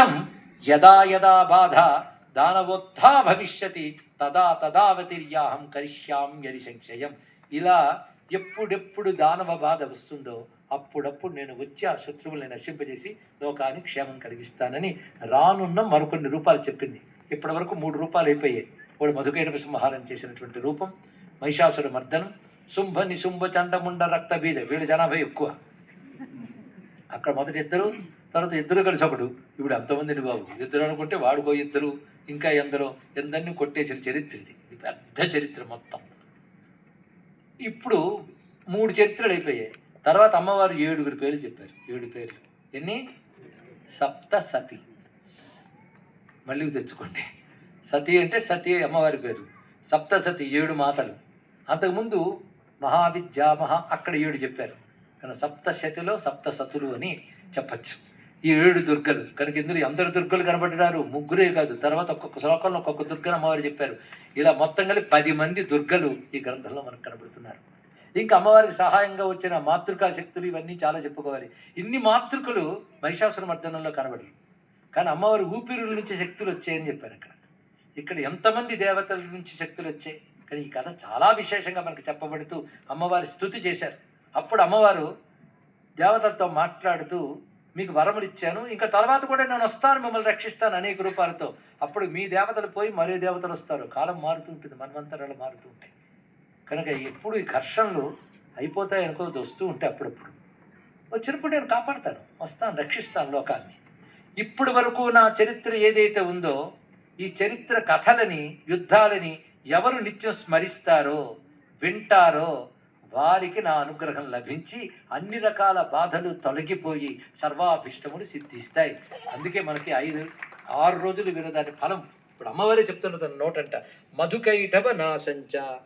కథం యదా యదా బాధ దానవోత్థా భవిష్యతి తదా తదావతిర్యాహం కరిష్యాం యరి సంశయం. ఇలా ఎప్పుడెప్పుడు దానవ బాధ వస్తుందో అప్పుడప్పుడు నేను వచ్చి ఆ శత్రువుల్ని నశింపజేసి లోకానికి క్షేమం కలిగిస్తానని రానున్న మరికొన్ని రూపాలు చెప్పింది. ఇప్పటి వరకు మూడు రూపాలు అయిపోయాయి. వాడు మధుకైటప సంహారం చేసినటువంటి రూపం మహిషాసుర మర్దనం శుంభ నిశుంభ చండముండ రక్తబీద వీళ్ళ జనాభా ఎక్కువ. అక్కడ మొదటి ఇద్దరు తర్వాత ఇద్దరు కలిసి ఒకడు ఇప్పుడు అంతమందిని బాబు. ఇద్దరు అనుకుంటే వాడుకో ఇద్దరు ఇంకా ఎందరో ఎందరిని కొట్టేసిన చరిత్ర ఇది. ఇది పెద్ద చరిత్ర మొత్తం. ఇప్పుడు మూడు చరిత్రలు అయిపోయాయి. తర్వాత అమ్మవారు ఏడుగురు పేర్లు చెప్పారు. ఏడు పేర్లు. ఎన్ని? సప్త సతి మళ్ళీ తెచ్చుకోండి. సతి అంటే సతి అమ్మవారి పేరు. సప్త సతి ఏడు మాతలు. అంతకుముందు మహావిద్యామహ అక్కడ ఏడు చెప్పారు. కానీ సప్త శతిలో సప్త సతులు అని చెప్పచ్చు. ఈ ఏడు దుర్గలు కనుక ఇందులో అందరు దుర్గలు కనబడ్డారు ముగ్గురే కాదు తర్వాత ఒక్కొక్క శ్లోకంలో ఒక్కొక్క దుర్గను అమ్మవారు చెప్పారు. ఇలా మొత్తం కలిపి పది మంది దుర్గలు ఈ గ్రంథంలో మనకు కనబడుతున్నారు. ఇంకా అమ్మవారికి సహాయంగా వచ్చిన మాతృకా శక్తులు ఇవన్నీ చాలా చెప్పుకోవాలి. ఇన్ని మాతృకలు మహిషాసుర మర్దనంలో కనబడరు. కానీ అమ్మవారి ఊపిరుల నుంచి శక్తులు వచ్చాయని చెప్పారు అక్కడ. ఇక్కడ ఎంతమంది దేవతల నుంచి శక్తులు వచ్చాయి? కానీ ఈ కథ చాలా విశేషంగా మనకు చెప్పబడుతూ అమ్మవారి స్థుతి చేశారు. అప్పుడు అమ్మవారు దేవతలతో మాట్లాడుతూ మీకు వరములు ఇచ్చాను. ఇంకా తర్వాత కూడా నేను వస్తాను మిమ్మల్ని రక్షిస్తాను అనేక రూపాలతో. అప్పుడు మీ దేవతలు పోయి మరే దేవతలు వస్తారు. కాలం మారుతూ ఉంటుంది మన్వంతరాలు మారుతూ ఉంటాయి. కనుక ఎప్పుడు ఈ ఘర్షణలు అయిపోతాయి అనుకోవద్దు వస్తూ ఉంటాయి అప్పుడప్పుడు. వచ్చినప్పుడు నేను కాపాడతాను వస్తాను రక్షిస్తాను లోకాన్ని. ఇప్పుడు వరకు నా చరిత్ర ఏదైతే ఉందో ఈ చరిత్ర కథలని యుద్ధాలని ఎవరు నిత్యం స్మరిస్తారో వింటారో వారికి నా అనుగ్రహం లభించి అన్ని రకాల బాధలు తొలగిపోయి సర్వాభిష్టములు సిద్ధిస్తాయి. అందుకే మనకి ఐదు ఆరు రోజులు వినదాని ఫలం. ఇప్పుడు అమ్మవారే చెప్తున్న తన నోటంట. మధుకైటవ నాశంచ.